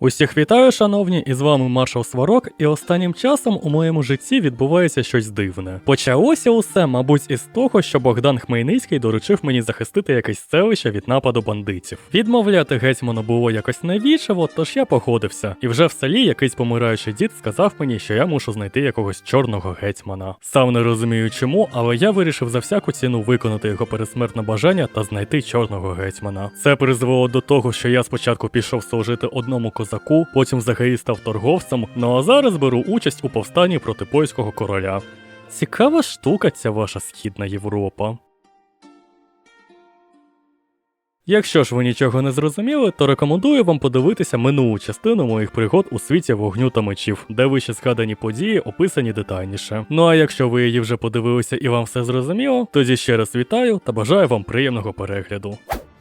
Усіх вітаю, шановні, і з вами маршал Сварок, і останнім часом у моєму житті відбувається щось дивне. Почалося усе, мабуть, із того, що Богдан Хмельницький доручив мені захистити якесь селище від нападу бандитів. Відмовляти гетьману було якось навічливо, тож я погодився. І вже в селі якийсь помираючий дід сказав мені, що я мушу знайти якогось чорного гетьмана. Сам не розумію чому, але я вирішив за всяку ціну виконати його пересмертне бажання та знайти чорного гетьмана. Це призвело до того, що я спочатку пішов служити одному козаку, потім взагалі став торговцем, ну а зараз беру участь у повстанні проти польського короля. Цікава штука ця ваша східна Європа. Якщо ж ви нічого не зрозуміли, то рекомендую вам подивитися минулу частину моїх пригод у світі вогню та мечів, де вище згадані події описані детальніше. Ну а якщо ви її вже подивилися і вам все зрозуміло, тоді ще раз вітаю та бажаю вам приємного перегляду.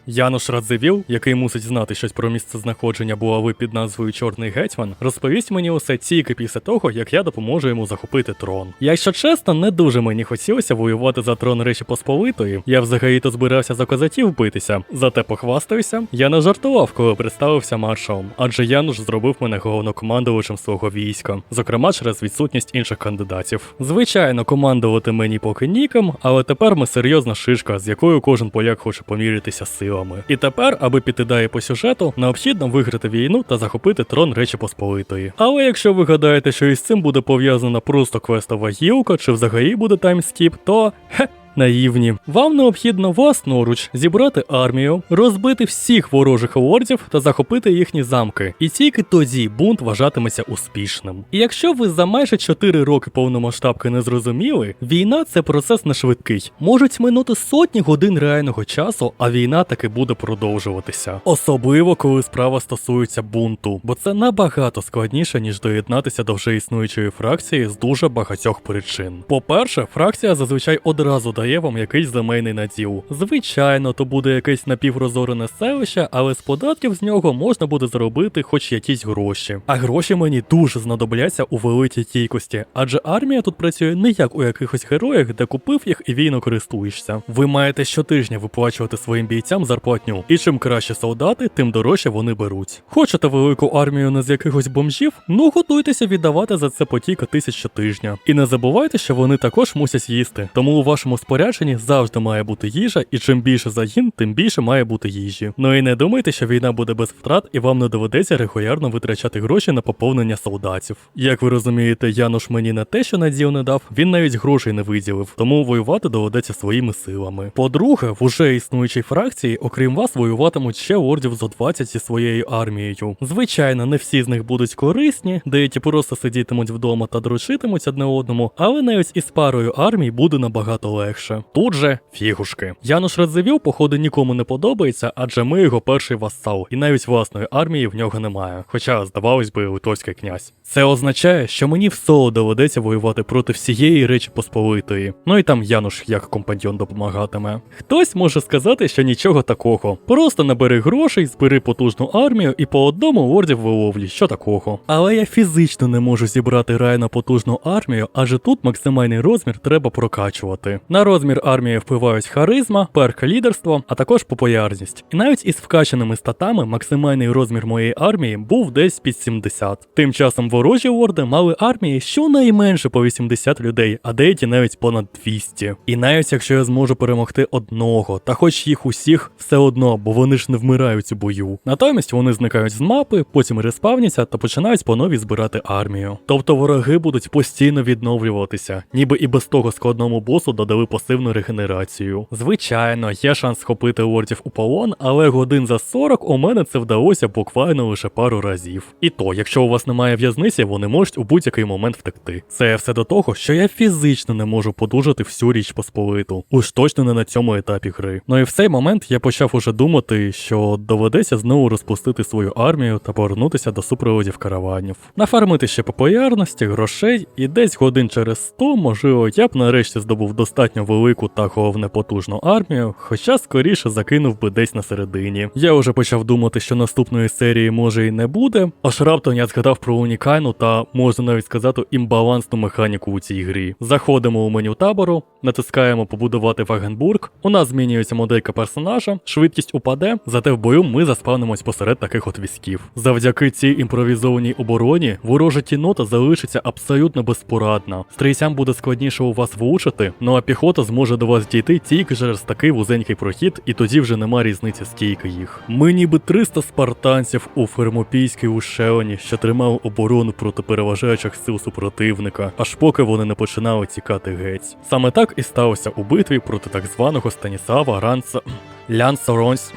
Януш Радзивіл, який мусить знати щось про місце знаходження булави під назвою Чорний Гетьман, розповість мені усе тільки після того, як я допоможу йому захопити трон. Якщо чесно, не дуже мені хотілося воювати за трон Речі Посполитої. Я взагалі-то збирався за козаків битися. Зате похвастаюся, я не жартував, коли представився маршалом, адже Януш зробив мене головнокомандувачем свого війська, зокрема через відсутність інших кандидатів. Звичайно, командувати мені поки ніким, але тепер ми серйозна шишка, з якою кожен поляк хоче помірятися силами. І тепер, аби піти далі по сюжету, необхідно виграти війну та захопити трон Речі Посполитої. Але якщо ви гадаєте, що із цим буде пов'язана просто квестова гілка, чи взагалі буде таймскіп, то хе. Наївні. Вам необхідно власноруч зібрати армію, розбити всіх ворожих лордів та захопити їхні замки. І тільки тоді бунт вважатиметься успішним. І якщо ви за майже 4 роки повномасштабки не зрозуміли, війна це процес не швидкий. Можуть минути сотні годин реального часу, а війна таки буде продовжуватися. Особливо коли справа стосується бунту, бо це набагато складніше, ніж доєднатися до вже існуючої фракції з дуже багатьох причин. По-перше, фракція зазвичай одразу дає вам якийсь земельний наділ. Звичайно, то буде якесь напіврозорене селище, але з податків з нього можна буде заробити хоч якісь гроші. А гроші мені дуже знадобляться у великій кількості, адже армія тут працює не як у якихось героях, де купив їх і війно користуєшся. Ви маєте щотижня виплачувати своїм бійцям зарплатню, і чим краще солдати, тим дорожче вони беруть. Хочете велику армію не з якихось бомжів? Ну готуйтеся віддавати за це по кілька тисяч щотижня. І не забувайте, що вони також мусять їсти. Тому у вашому спорядженні завжди має бути їжа, і чим більше загін, тим більше має бути їжі. Ну і не думайте, що війна буде без втрат, і вам не доведеться регулярно витрачати гроші на поповнення солдатів. Як ви розумієте, Януш мені не те, що наділ не дав, він навіть грошей не виділив, тому воювати доведеться своїми силами. По-друге, в уже існуючій фракції, окрім вас, воюватимуть ще лордів зо 20 зі своєю армією. Звичайно, не всі з них будуть корисні, деякі просто сидітимуть вдома та дружитимуть одне одному, але навіть із парою армій буде набагато легше. Тут же фігушки. Януш Радзивіл, походу, нікому не подобається, адже ми його перший вассал, і навіть власної армії в нього немає. Хоча, здавалось би, литовський князь. Це означає, що мені в соло доведеться воювати проти всієї речі Посполитої. Ну і там Януш як компаньйон допомагатиме. Хтось може сказати, що нічого такого. Просто набери грошей, збери потужну армію і по одному лордів виловлі, що такого. Але я фізично не можу зібрати реально потужну армію, адже тут максимальний розмір треба прокачувати. На розмір армії впливають харизма, перк лідерство, а також популярність. І навіть із вкачаними статами максимальний розмір моєї армії був десь під 70. Тим часом ворожі лорди мали армії щонайменше по 80 людей, а деякі навіть понад 200. І навіть якщо я зможу перемогти одного, та хоч їх усіх, все одно, бо вони ж не вмирають у бою. Натомість вони зникають з мапи, потім респавняться та починають по новій збирати армію. Тобто вороги будуть постійно відновлюватися, ніби і без того складному босу додали пасивну регенерацію. Звичайно, є шанс схопити лордів у полон, але годин за 40 у мене це вдалося буквально лише пару разів. І то, якщо у вас немає в'язниці, вони можуть у будь-який момент втекти. Це все до того, що я фізично не можу подужати всю річ посполиту. Уж точно не на цьому етапі гри. Ну і в цей момент я почав уже думати, що доведеться знову розпустити свою армію та повернутися до супроводів караванів. Нафармити ще популярності, грошей, і десь годин через 100, можливо, я б нарешті здобув достатньо велику та головне потужну армію, хоча скоріше закинув би десь на середині. Я вже почав думати, що наступної серії може і не буде, аж раптом я згадав про унікальну та можна навіть сказати імбалансну механіку у цій грі. Заходимо у меню табору, натискаємо побудувати Вагенбург. У нас змінюється моделька персонажа, швидкість упаде, зате в бою ми заспавнимось посеред таких от військів. Завдяки цій імпровізованій обороні ворожа тінота залишиться абсолютно безпорадна. Стрільцям буде складніше у вас влучити, ну а піхота зможе до вас дійти тільки через такий вузенький прохід, і тоді вже нема різниці скільки їх. Ми ніби 300 спартанців у фермопійській ушеоні, що тримали оборону проти переважаючих сил супротивника, аж поки вони не починали тікати геть. Саме так і сталося у битві проти так званого Станіслава Ранца Лянса Ронсь.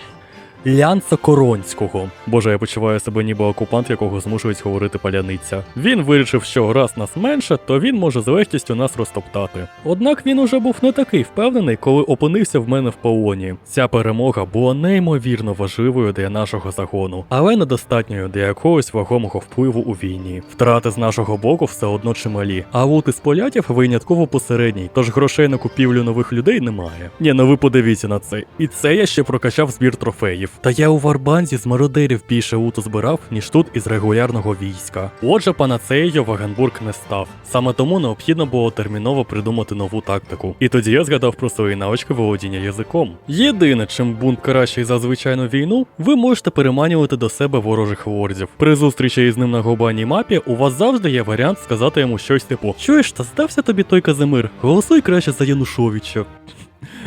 Лянца Коронського. Боже, я почуваю себе ніби окупант, якого змушують говорити паляниця. Він вирішив, що раз нас менше, то він може з легкістю нас розтоптати. Однак він уже був не такий впевнений, коли опинився в мене в полоні. Ця перемога була неймовірно важливою для нашого загону, але недостатньою для якогось вагомого впливу у війні. Втрати з нашого боку все одно чималі, а лут із полятів винятково посередній, тож грошей на купівлю нових людей немає. Ні, ну ви подивіться на це. І це я ще прокачав збір трофеїв. Та я у Варбанзі з мародерів більше луту збирав, ніж тут із регулярного війська. Отже, панацеєю Вагенбург не став. Саме тому необхідно було терміново придумати нову тактику. І тоді я згадав про свої навички володіння язиком. Єдине, чим бунт кращий за звичайну війну, ви можете переманювати до себе ворожих лордів. При зустрічі із ним на глобальній мапі у вас завжди є варіант сказати йому щось типу: Чуєш, та здався тобі той Казимир? Голосуй краще за Янушовича.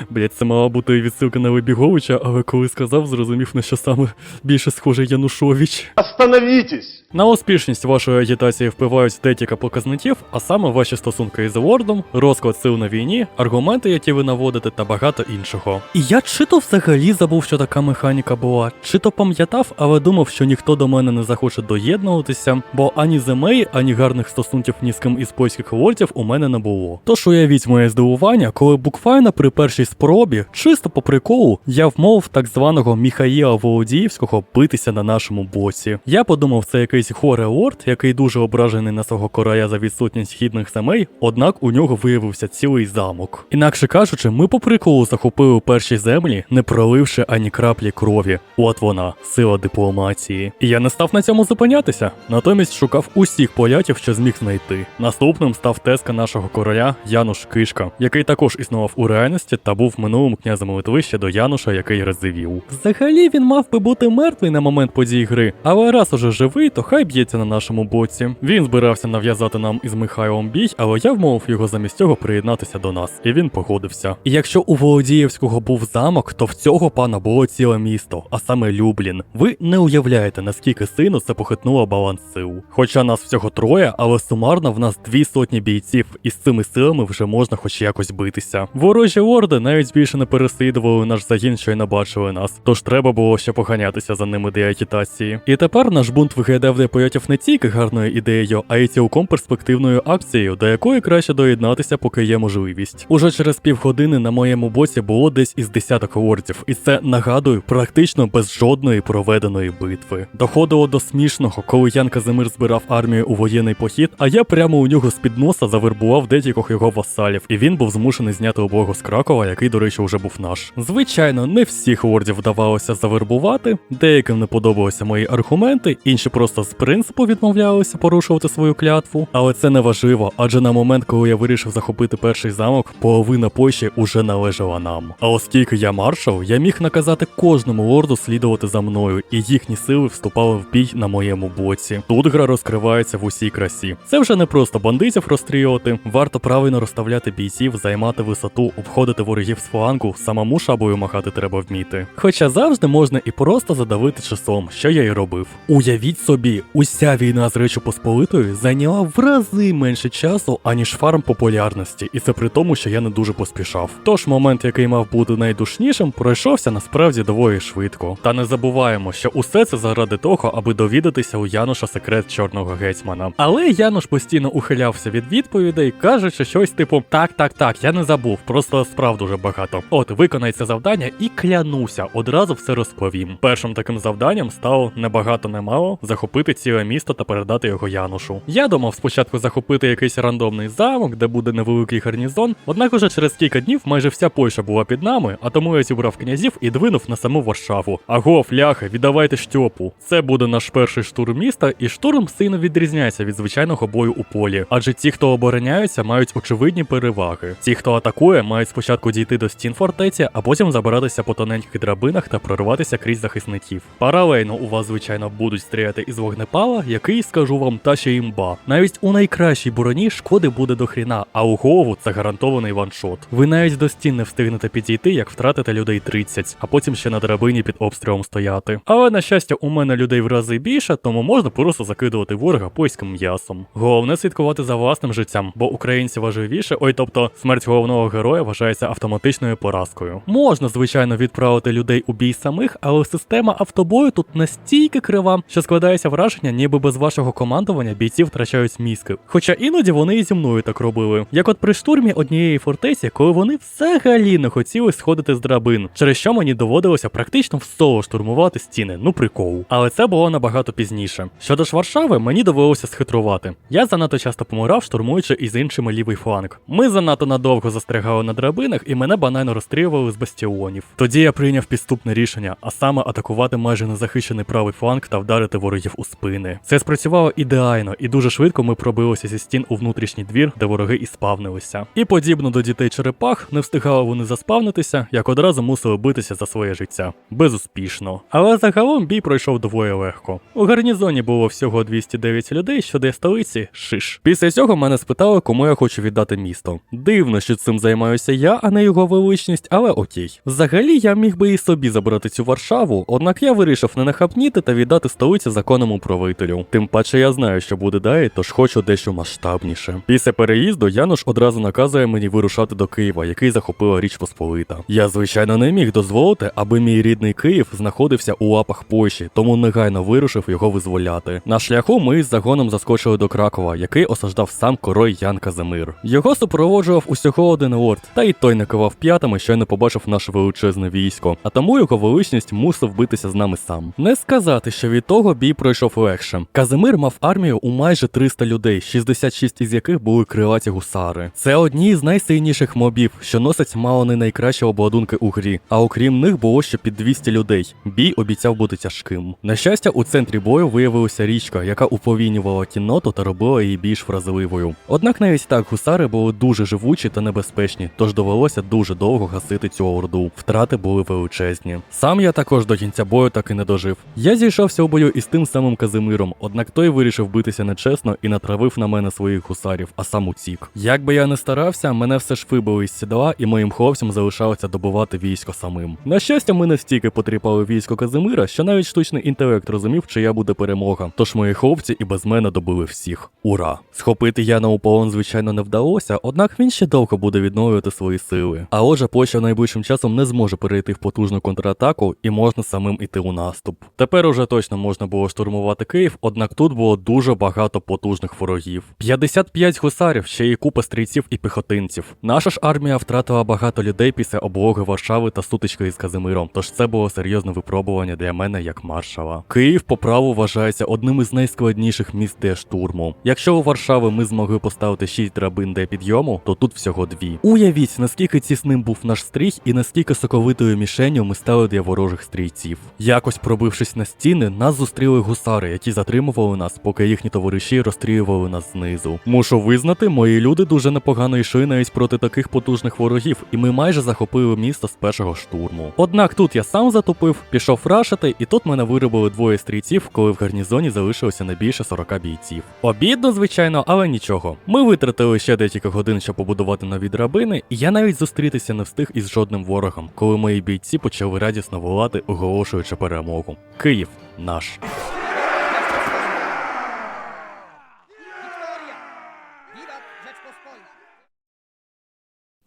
Блять, це мала бути відсилка на Вибіговича, але коли сказав, зрозумів, на що саме більше схоже Янушович. Остановитесь! На успішність вашої агітації впливають декілька показників, а саме ваші стосунки із лордом, розклад сил на війні, аргументи, які ви наводите, та багато іншого. І я чи то взагалі забув, що така механіка була, чи то пам'ятав, але думав, що ніхто до мене не захоче доєднуватися, бо ані земей, ані гарних стосунків ні з ким із польських лордів у мене не було. Тож уявіть моє здивування, коли буквально при першій спробі, чисто по приколу, я вмовив так званого Міхаїла Володіївського битися на нашому боці. Я подумав, це якийсь горе лорд, який дуже ображений на свого короля за відсутність хідних земей, однак у нього виявився цілий замок. Інакше кажучи, ми по приколу захопили перші землі, не проливши ані краплі крові. От вона, сила дипломатії. І я не став на цьому зупинятися, натомість шукав усіх полятів, що зміг знайти. Наступним став теска нашого короля Януш Кишка, який також існував у реальності та був минулим князем Литви ще до Януша, який розвів. Взагалі він мав би бути мертвий на момент подій гри, але раз уже живий, то хай б'ється на нашому боці. Він збирався нав'язати нам із Михайлом бій, але я вмовив його замість цього приєднатися до нас, і він погодився. І якщо у Володіївського був замок, то в цього пана було ціле місто, а саме Люблін. Ви не уявляєте, наскільки сильно це похитнуло баланс сил. Хоча нас всього троє, але сумарно в нас дві сотні бійців, і з цими силами вже можна хоч якось битися. Ворожі лорди навіть більше не переслідували наш загін, що й не бачили нас, тож треба було ще поганятися за ними для агітації. І тепер наш бунт виглядав для поятів не тільки гарною ідеєю, а й цілком перспективною акцією, до якої краще доєднатися, поки є можливість. Уже через півгодини на моєму боці було десь із десяток лордів, і це нагадую, практично без жодної проведеної битви. Доходило до смішного, коли Ян Казимир збирав армію у воєнний похід, а я прямо у нього з під носа завербував декількох його васалів, і він був змушений зняти облогу з Кракова, який, до речі, вже був наш. Звичайно, не всіх лордів вдавалося завербувати, деяким не подобалися мої аргументи, інші просто з принципу відмовлялися порушувати свою клятву. Але це не важливо, адже на момент, коли я вирішив захопити перший замок, половина Польщі уже належала нам. А оскільки я маршал, я міг наказати кожному лорду слідувати за мною, і їхні сили вступали в бій на моєму боці. Тут гра розкривається в усій красі. Це вже не просто бандитів розстрілювати, варто правильно розставляти бійців, займати висоту, обходити ворогів з флангу, самому шабою махати треба вміти. Хоча завжди можна і просто задавити часом, що я й робив. Уявіть собі, уся війна з Речі Посполитою зайняла в рази менше часу, аніж фарм популярності, і це при тому, що я не дуже поспішав. Тож момент, який мав бути найдушнішим, пройшовся насправді доволі швидко. Та не забуваємо, що усе це заради того, аби довідатися у Януша секрет чорного гетьмана. Але Януш постійно ухилявся від відповідей, кажучи щось типу: так, так, так, я не забув, просто справ дуже багато. От виконай це завдання і клянуся, одразу все розповім. Першим таким завданням стало небагато немало захопити захопити ціле місто та передати його Янушу. Я думав спочатку захопити якийсь рандомний замок, де буде невеликий гарнізон, однак уже через кілька днів майже вся Польща була під нами, а тому я зібрав князів і двинув на саму Варшаву. Аго, фляхи, віддавайте штьопу. Це буде наш перший штурм міста, і штурм сильно відрізняється від звичайного бою у полі. Адже ті, хто обороняються, мають очевидні переваги. Ті, хто атакує, мають спочатку дійти до стін фортеці, а потім забиратися по тоненьких драбинах та прорватися крізь захисників. Паралельно у вас, звичайно, будуть стріляти із вогнепала, який, скажу вам, та ще імба. Навіть у найкращій броні шкоди буде до хріна, а у голову це гарантований ваншот. Ви навіть до стін не встигнете підійти, як втратите людей 30, а потім ще на драбині під обстрілом стояти. Але на щастя, у мене людей в рази більше, тому можна просто закидувати ворога польським м'ясом. Головне слідкувати за власним життям, бо українці важливіше, ой, тобто смерть головного героя вважається автоматичною поразкою. Можна, звичайно, відправити людей у бій самих, але система автобою тут настільки крива, що складається враження, ніби без вашого командування бійці втрачають мізки. Хоча іноді вони і зі мною так робили. Як от при штурмі однієї фортеці, коли вони взагалі не хотіли сходити з драбин, через що мені доводилося практично в соло штурмувати стіни, ну прикол. Але це було набагато пізніше. Щодо ж Варшави, мені довелося схитрувати. Я занадто часто помирав, штурмуючи із іншими лівий фланг. Ми занадто надовго застрягали на драбинах, і мене банально розстрілювали з бастіонів. Тоді я прийняв підступне рішення, а саме атакувати майже незахищений правий фланг та вдарити ворогів у спини. Це спрацювало ідеально, і дуже швидко ми пробилися зі стін у внутрішній двір, де вороги і спавнилися. І подібно до дітей черепах, не встигали вони заспавнитися, як одразу мусили битися за своє життя. Безуспішно. Але загалом бій пройшов доволі легко. У гарнізоні було всього 209 людей, що де столиці шиш. Після цього мене спитали, кому я хочу віддати місто. Дивно, що цим займаюся я, а не його величність, але окей. Взагалі я міг би і собі забрати цю Варшаву, однак я вирішив не нахапніти та віддати столицю законному правителю. Тим паче я знаю, що буде далі, тож хочу дещо масштабніше. Після переїзду Януш одразу наказує мені вирушати до Києва, який захопила Річ Посполита. Я, звичайно, не міг дозволити, аби мій рідний Київ знаходився у лапах Польщі, тому негайно вирушив його визволяти. На шляху ми з загоном заскочили до Кракова, який осаждав сам король Ян Казимир. Його супроводжував усього один лорд, та й той не кивав п'ятами, що не побачив наше величезне військо. А тому його величність мусив битися з нами сам. Не сказати, що від того бій пройшов легше. Казимир мав армію у майже 300 людей, 66 із яких були крилаті гусари. Це одні з найсильніших мобів, що носять мало не найкращі обладунки у грі. А окрім них було ще під 200 людей. Бій обіцяв бути тяжким. На щастя, у центрі бою виявилася річка, яка уповільнювала кінноту та робила її більш вразливою. Однак навіть так гусари були дуже живучі та небезпечні, тож довелося дуже довго гасити цю орду. Втрати були величезні. Сам я також до кінця бою так і не дожив. Я зійшовся у бою із тим самим Казимиром, однак той вирішив битися нечесно і натравив на мене своїх гусарів, а сам утік. Як би я не старався, мене все ж вибили із сідла, і моїм хлопцям залишалося добувати військо самим. На щастя, ми настільки потріпали військо Казимира, що навіть штучний інтелект розумів, чия буде перемога. Тож мої хлопці і без мене добили всіх. Ура! Схопити Яна у полон, звичайно, не вдалося, однак він ще довго буде відновлювати свої сили. А отже, Польща найближчим часом не зможе перейти в потужну контратаку і можна самим іти у наступ. Тепер уже точно можна було штурмувати Київ, однак тут було дуже багато потужних ворогів. 55 гусарів, ще й купа стрільців і піхотинців. Наша ж армія втратила багато людей після облоги Варшави та сутички із Казимиром, тож це було серйозне випробування для мене як маршала. Київ по праву вважається одним із найскладніших міст для штурму. Якщо у Варшави ми змогли поставити 6 драбин для підйому, то тут всього дві. Уявіть, наскільки тісним був наш стрій і наскільки соковитою мішенью ми стали для ворожих стрійців. Якось пробившись на стіни, нас зустріли гусари, які затримували нас, поки їхні товариші розстрілювали нас знизу. Мушу визнати, мої люди дуже непогано йшли навіть проти таких потужних ворогів, і ми майже захопили місто з першого штурму. Однак тут я сам затопив, пішов рашити, і тут мене виробили двоє стрійців, коли в гарнізоні залишилося не більше 40 бійців. Обідно, звичайно, але нічого. Ми витратили ще декілька годин, щоб побудувати нові драбини, і я навіть зустрітися не встиг із жодним ворогом, коли мої бійці почали радісно волати, оголошуючи перемогу. Київ наш.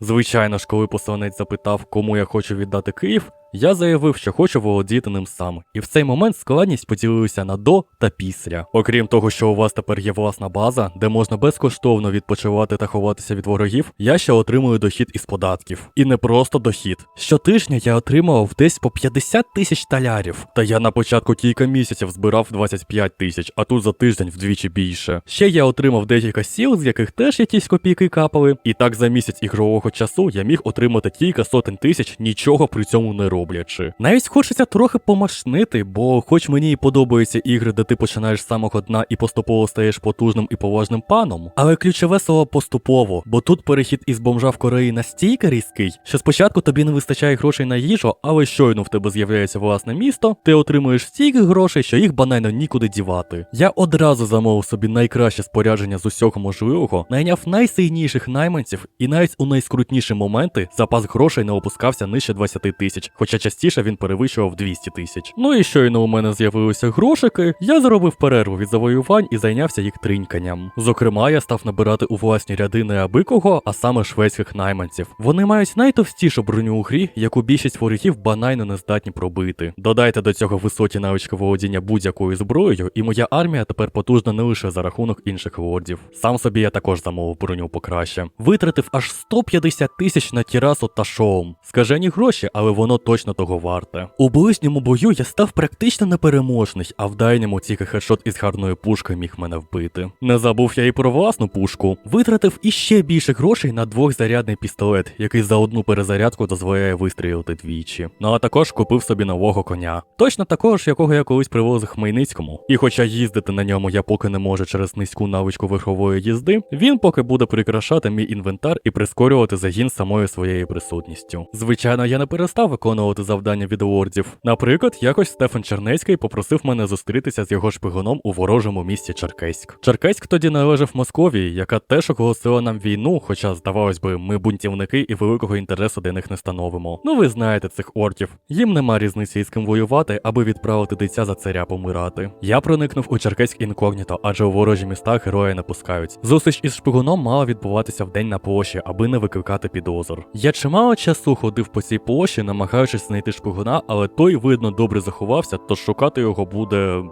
Звичайно ж, коли посланець запитав, кому я хочу віддати Київ, Я заявив, що хочу володіти ним сам, і в цей момент складність поділилася на до та після. Окрім того, що у вас тепер є власна база, де можна безкоштовно відпочивати та ховатися від ворогів, я ще отримую дохід із податків. І не просто дохід. Щотижня я отримував десь по 50 тисяч талярів. Та я на початку кілька місяців збирав 25 тисяч, а тут за тиждень вдвічі більше. Ще я отримав декілька сіл, з яких теж якісь копійки капали. І так за місяць ігрового часу я міг отримати кілька сотень тисяч, нічого при цьому не роблячи. Навіть хочеться трохи помашнити, бо хоч мені і подобаються ігри, де ти починаєш з самого дна і поступово стаєш потужним і поважним паном. Але ключове слово поступово, бо тут перехід із бомжа в Кореї настільки різкий, що спочатку тобі не вистачає грошей на їжу, але щойно в тебе з'являється власне місто, ти отримуєш стільки грошей, що їх банально нікуди дівати. Я одразу замовив собі найкраще спорядження з усього можливого, найняв найсильніших найманців, і навіть у найскрутніші моменти запас грошей не опускався нижче 20 тисяч, хоча частіше він перевищував 200 тисяч. Ну і щойно у мене з'явилися грошики, я зробив перерву від завоювань і зайнявся їх триньканням. Зокрема, я став набирати у власні ряди не аби кого, а саме шведських найманців. Вони мають найтовстішу броню у грі, яку більшість ворогів банально не здатні пробити. Додайте до цього високі навички володіння будь-якою зброєю, і моя армія тепер потужна не лише за рахунок інших лордів. Сам собі я також замовив броню покраще. Витратив аж 150 тисяч на тірасу та шоум. Скажені гроші, але воно точно того варте. У ближньому бою я став практично непереможний, а в дальньому тільки хедшот із гарної пушки міг мене вбити. Не забув я і про власну пушку. Витратив іще більше грошей на двохзарядний пістолет, який за одну перезарядку дозволяє вистрілити двічі. Ну а також купив собі нового коня. Точно такого ж, якого я колись привозив Хмельницькому. І хоча їздити на ньому я поки не можу через низьку навичку верхової їзди, він поки буде прикрашати мій інвентар і прискорювати загін самою своєю присутністю. Звичайно, я не перестав виконувати завдання від лордів. Наприклад, якось Стефан Чернецький попросив мене зустрітися з його шпигуном у ворожому місті Черкеськ. Черкеськ тоді належав Московії, яка теж оголосила нам війну, хоча, здавалось би, ми бунтівники і великого інтересу для них не становимо. Ну ви знаєте цих орків. Їм нема різниці із ким воювати, аби відправити дитя за царя помирати. Я проникнув у Черкеськ інкогніто, адже у ворожі міста герої не пускають. Зустріч із шпигуном мала відбуватися в день на площі, аби не викликати підозр. Я чимало часу ходив по цій площі, намагаючись знайти шпигуна, але той, видно, добре заховався, тож шукати його буде.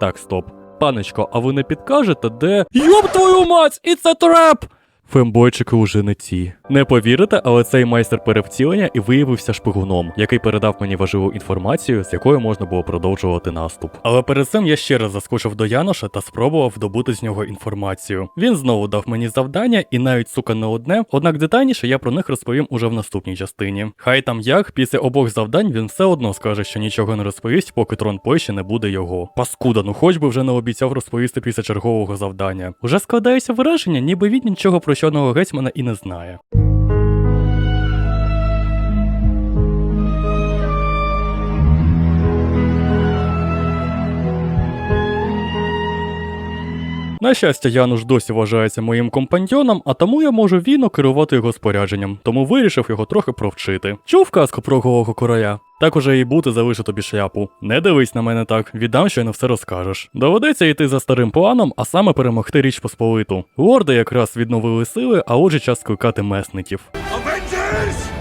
Так, стоп. Панечко, а ви не підкажете, де. Йоб твою мать! І це треп! Фембойчики уже не ті. Не повірите, але цей майстер перевтілення і виявився шпигуном, який передав мені важливу інформацію, з якою можна було продовжувати наступ. Але перед цим я ще раз заскочив до Яноша та спробував добути з нього інформацію. Він знову дав мені завдання, і навіть сука не одне, однак детальніше я про них розповім уже в наступній частині. Хай там як, після обох завдань він все одно скаже, що нічого не розповість, поки трон Польщі не буде його. Паскуда, ну хоч би вже не обіцяв розповісти після чергового завдання. Уже складається враження, ніби він нічого про чорного гетьмана і не знає. На щастя, Януш досі вважається моїм компаньйоном, а тому я можу вільно керувати його спорядженням, тому вирішив його трохи провчити. Чув казку про голого короля? Так уже і бути залишу тобі шляпу. Не дивись на мене так, віддам, що не все розкажеш. Доведеться йти за старим планом, а саме перемогти річ Посполиту. Лорди якраз відновили сили, а отже час кликати месників. Avengers!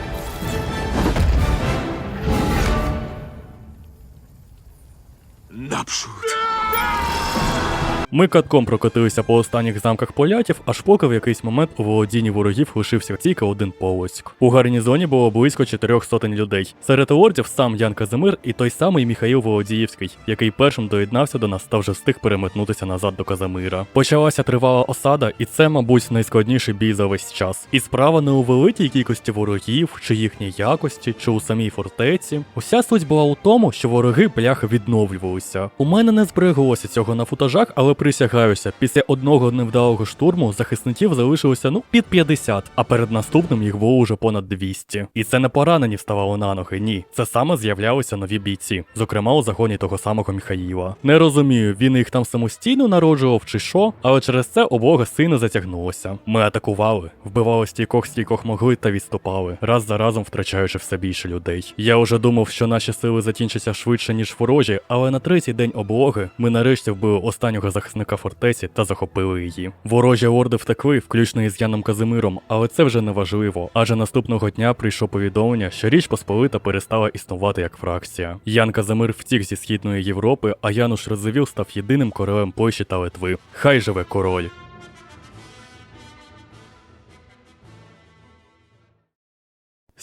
Ми катком прокотилися по останніх замках полятів, аж поки в якийсь момент у володінні ворогів лишився тільки один полоцьк. У гарнізоні було близько чотирьох сотень людей. Серед лордів сам Ян Казимир і той самий Міхаїл Володіївський, який першим доєднався до нас та вже встиг переметнутися назад до Казимира. Почалася тривала осада, і це, мабуть, найскладніший бій за весь час. І справа не у великій кількості ворогів, чи їхній якості, чи у самій фортеці. Уся суть була у тому, що вороги бляха відновлювалися. У мене не збереглося цього на футажах, але присягаюся, після одного невдалого штурму захисників залишилося ну під 50, а перед наступним їх було уже понад 200. І це не поранені вставали на ноги, ні. Це саме з'являлися нові бійці, зокрема у загоні того самого Міхаїла. Не розумію, він їх там самостійно народжував чи що, але через це облога сильно затягнулося. Ми атакували, вбивали стійкох стійкох могли та відступали, раз за разом втрачаючи все більше людей. Я вже думав, що наші сили закінчаться швидше, ніж ворожі, але на третій день облоги ми нарешті вбили останнього захисника захисника фортеці та захопили її. Ворожі орди втекли, включно із Яном Казимиром, але це вже не важливо, адже наступного дня прийшло повідомлення, що Річ Посполита перестала існувати як фракція. Ян Казимир втік зі східної Європи, а Януш Розивіл став єдиним королем Польщі та Литви. Хай живе король!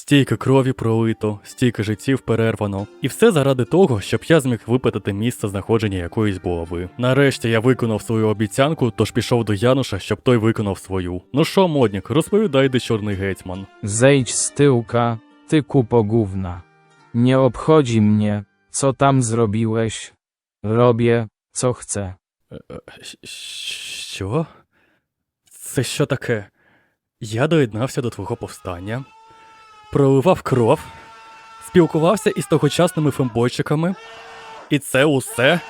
Стільки крові пролито, стільки життів перервано, і все заради того, щоб я зміг випитати місце знаходження якоїсь булави. Нарешті я виконав свою обіцянку, тож пішов до Януша, щоб той виконав свою. Ну що, моднік, розповідай, де чорний гетьман. Zejdź z tyłka, ty kupo gówna. Nie obchodzi mnie, co tam zrobiłeś. Robię, co chcę. Що? Це що таке? Я доєднався до твого повстання, проливав кров, спілкувався із тогочасними фембойчиками. І це усе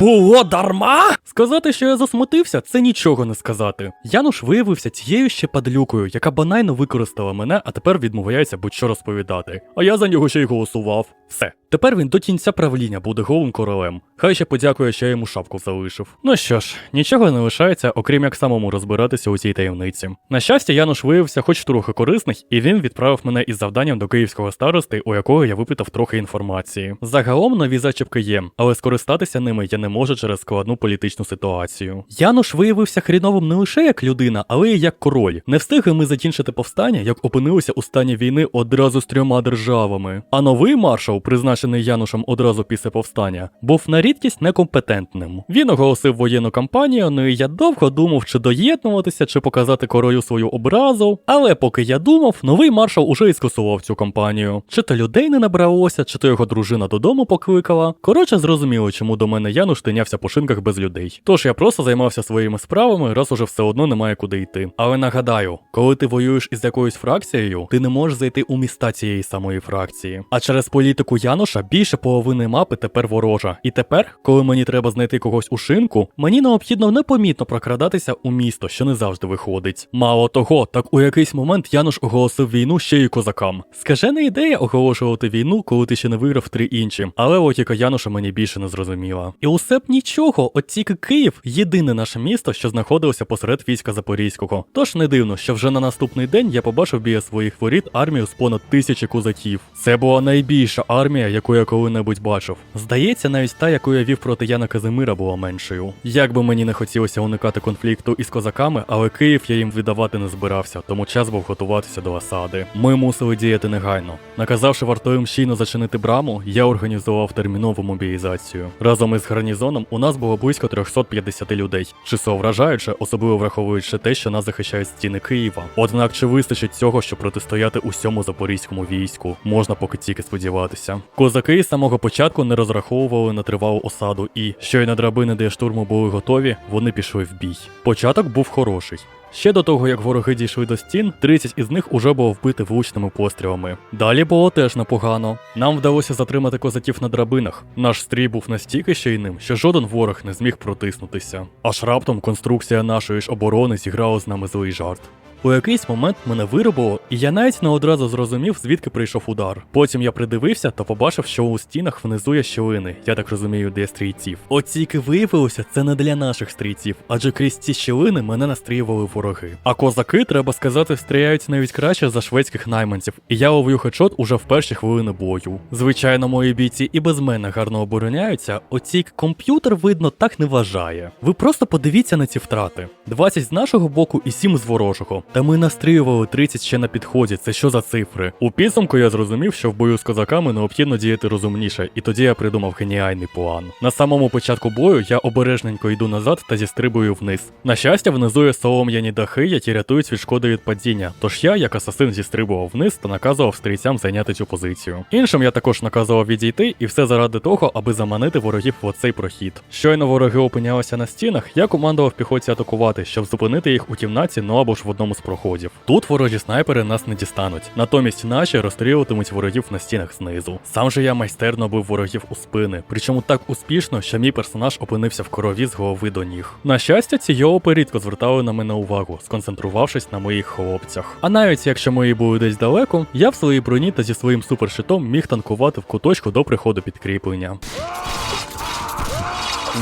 було дарма? Сказати, що я засмутився, це нічого не сказати. Януш виявився тією ще падлюкою, яка банально використала мене, а тепер відмовляється будь-що розповідати. А я за нього ще й голосував. Все. Тепер він до кінця правління буде голим королем. Хай ще подякує, що я йому шапку залишив. Ну що ж, нічого не лишається, окрім як самому розбиратися у цій таємниці. На щастя, Януш виявився хоч трохи корисний, і він відправив мене із завданням до київського старости, у якого я випитав трохи інформації. Загалом нові зачіпки є, але скористатися ними я не можу через складну політичну ситуацію. Януш виявився хріновим не лише як людина, але й як король. Не встигли ми закінчити повстання, як опинилися у стані війни одразу з трьома державами. А новий маршал, призначений Янушем одразу після повстання, був на рідкість некомпетентним. Він оголосив воєнну кампанію, ну і я довго думав, чи доєднуватися, чи показати королю свою образу. Але поки я думав, новий маршал уже і скасував цю кампанію. Чи то людей не набралося, чи то його дружина додому покликала. Коротше, зрозуміло, чому до мене Януш тинявся по шинках без людей. Тож я просто займався своїми справами, раз уже все одно немає куди йти. Але нагадаю, коли ти воюєш із якоюсь фракцією, ти не можеш зайти у міста цієї самої фракції. А через політику Януша більше половини мапи тепер ворожа. І тепер, коли мені треба знайти когось у шинку, мені необхідно непомітно прокрадатися у місто, що не завжди виходить. Мало того, так у якийсь момент Януш оголосив війну ще й козакам. Скажена ідея оголошувати війну, коли ти ще не виграв три інші, але логіка Януша мені більше не зрозуміла. І усе б нічого, от тільки Київ єдине наше місто, що знаходилося посеред війська Запорізького. Тож не дивно, що вже на наступний день я побачив біля своїх воріт армію з понад тисячі козаків. Це була найбільша армія, яку я коли-небудь бачив. Здається, навіть та, яку я вів проти Яна Казимира, була меншою. Як би мені не хотілося уникати конфлікту із козаками, але Київ я їм віддавати не збирався, тому час був готуватися до осади. Ми мусили діяти негайно. Наказавши вартовим щійно зачинити браму, я організував термінову мобілізацію. Разом із гарнізоном у нас було близько 350 людей. Число вражаюче, особливо враховуючи те, що нас захищають стіни Києва. Однак чи вистачить цього, щоб протистояти усьому запорізькому війську? Можна поки тільки сподіватися. Козаки з самого початку не розраховували на тривалу осаду, і щойно драбини для штурму були готові, вони пішли в бій. Початок був хороший. Ще до того, як вороги дійшли до стін, 30 із них уже було вбити влучними пострілами. Далі було теж непогано. Нам вдалося затримати козаків на драбинах. Наш стрій був настільки щільним, що жоден ворог не зміг протиснутися. Аж раптом конструкція нашої ж оборони зіграла з нами злий жарт. У якийсь момент мене виробило, і я навіть не одразу зрозумів, звідки прийшов удар. Потім я придивився та побачив, що у стінах внизу є щілини, я так розумію, для стрійців. От тільки виявилося, це не для наших стрійців, адже крізь ці щілини мене настрілювали вороги. А козаки, треба сказати, стріляють навіть краще за шведських найманців, і я ловлю хедшот уже в перші хвилини бою. Звичайно, мої бійці і без мене гарно обороняються, от тільки комп'ютер, видно, так не вважає. Ви просто подивіться на ці втрати: 20 з нашого боку і 7 з ворожого. Та ми настрілювали 30 ще на підході. Це що за цифри? У підсумку я зрозумів, що в бою з козаками необхідно діяти розумніше, і тоді я придумав геніальний план. На самому початку бою я обережненько йду назад та зістрибую вниз. На щастя, внизу є солом'яні дахи, які рятують від шкоди від падіння. Тож я, як асасин, зістрибував вниз та наказував стрільцям зайняти цю позицію. Іншим я також наказував відійти, і все заради того, аби заманити ворогів в оцей прохід. Щойно вороги опинялися на стінах, я командував піхоті атакувати, щоб зупинити їх у кімнаті, ну або ж в одному проходів. Тут ворожі снайпери нас не дістануть. Натомість наші розстрілюватимуть ворогів на стінах знизу. Сам же я майстерно бив ворогів у спини, причому так успішно, що мій персонаж опинився в крові з голови до ніг. На щастя, ці йоопи рідко звертали на мене увагу, сконцентрувавшись на моїх хлопцях. А навіть якщо мої були десь далеко, я в своїй броні та зі своїм супершитом міг танкувати в куточку до приходу підкріплення.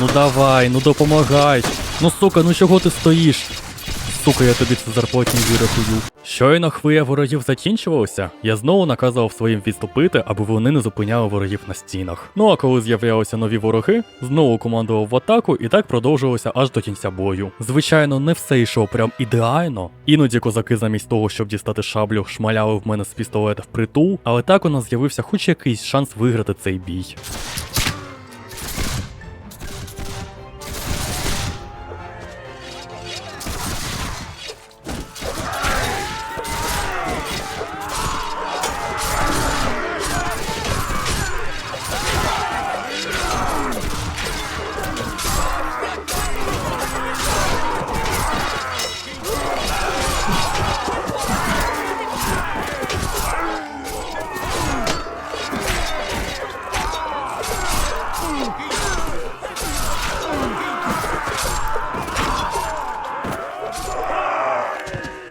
Ну давай, ну допомагай. Ну сука, ну чого ти стоїш? Сука, я тобі це зарплатні вирахую. Щойно хвиля ворогів закінчувалася, я знову наказував своїм відступити, аби вони не зупиняли ворогів на стінах. Ну а коли з'являлися нові вороги, знову командував в атаку, і так продовжувалося аж до кінця бою. Звичайно, не все йшло прям ідеально. Іноді козаки, замість того, щоб дістати шаблю, шмаляли в мене з пістолета в притул, але так у нас з'явився хоч якийсь шанс виграти цей бій.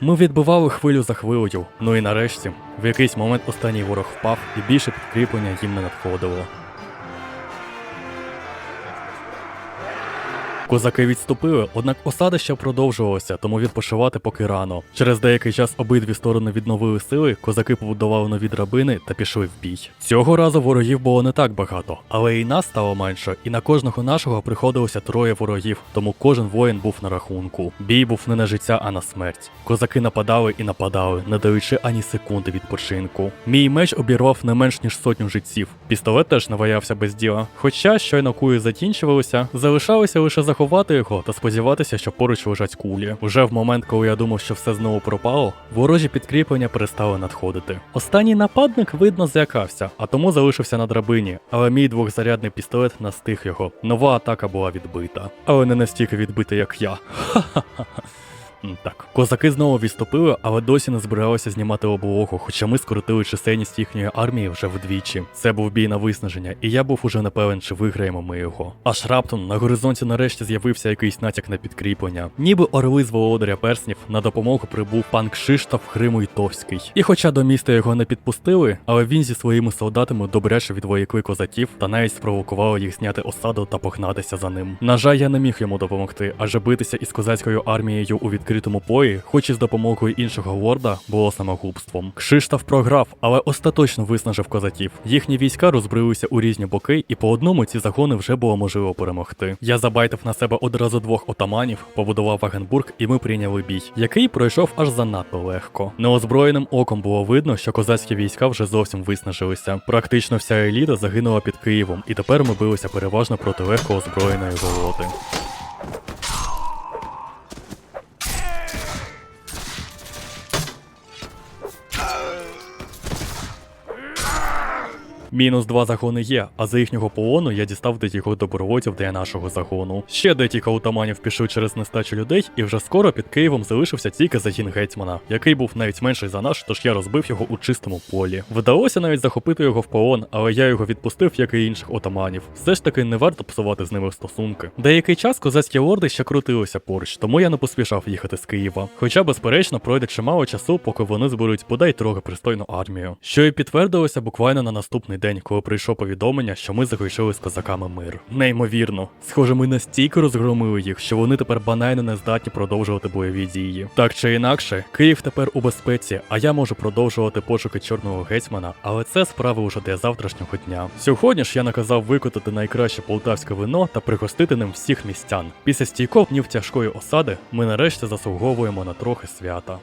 Ми відбивали хвилю за хвилею. Ну і нарешті, в якийсь момент останній ворог впав, і більше підкріплення їм не надходило. Козаки відступили, однак осада ще продовжувалася, тому відпочивати поки рано. Через деякий час обидві сторони відновили сили, козаки побудували нові драбини та пішли в бій. Цього разу ворогів було не так багато, але і нас стало менше, і на кожного нашого приходилося троє ворогів, тому кожен воїн був на рахунку. Бій був не на життя, а на смерть. Козаки нападали і нападали, не даючи ані секунди відпочинку. Мій меч обірвав не менш ніж сотню життів. Пістолет теж не валявся без діла. Хоча щойно кулі закінчувалися, залишалося лише заховати його та сподіватися, що поруч лежать кулі. Уже в момент, коли я думав, що все знову пропало, ворожі підкріплення перестали надходити. Останній нападник, видно, злякався, а тому залишився на драбині, але мій двохзарядний пістолет настиг його. Нова атака була відбита. Але не настільки відбита, як я. Ха-ха-ха. Так, козаки знову відступили, але досі не збиралися знімати облогу, хоча ми скоротили чисельність їхньої армії вже вдвічі. Це був бій на виснаження, і я був уже не певен, чи виграємо ми його. Аж раптом на горизонті нарешті з'явився якийсь натяк на підкріплення. Ніби орли з володаря перснів на допомогу прибув пан Кшиштоф Хримуйтовський. І хоча до міста його не підпустили, але він зі своїми солдатами добряче відволікли козаків та навіть спровокували їх зняти осаду та погнатися за ним. На жаль, я не міг йому допомогти, адже битися із козацькою армією у відкритому бої, хоч і з допомогою іншого лорда, було самогубством. Кшиштоф програв, але остаточно виснажив козаків. Їхні війська розбрилися у різні боки, і по одному ці загони вже було можливо перемогти. Я забайтив на себе одразу двох отаманів, побудував Вагенбург, і ми прийняли бій, який пройшов аж занадто легко. Неозброєним оком було видно, що козацькі війська вже зовсім виснажилися. Практично вся еліта загинула під Києвом, і тепер ми билися переважно проти легко озброєної волоти. Мінус два загони є, а за їхнього полону я дістав декількох добровольців для нашого загону. Ще декілька утаманів пішли через нестачу людей, і вже скоро під Києвом залишився тільки загін гетьмана, який був навіть менший за наш, тож я розбив його у чистому полі. Вдалося навіть захопити його в полон, але я його відпустив, як і інших отаманів. Все ж таки не варто псувати з ними стосунки. Деякий час козацькі лорди ще крутилися поруч, тому я не поспішав їхати з Києва. Хоча, безперечно, пройде чимало часу, поки вони зберуть бодай трохи пристойну армію. Що і підтвердилося буквально на наступний день, коли прийшло повідомлення, що ми заключили з козаками мир. Неймовірно. Схоже, ми настільки розгромили їх, що вони тепер банально не здатні продовжувати бойові дії. Так чи інакше, Київ тепер у безпеці, а я можу продовжувати пошуки чорного гетьмана, але це справа уже для завтрашнього дня. Сьогодні ж я наказав викотати найкраще полтавське вино та пригостити ним всіх містян. Після стійкох днів тяжкої осади ми нарешті заслуговуємо на трохи свята.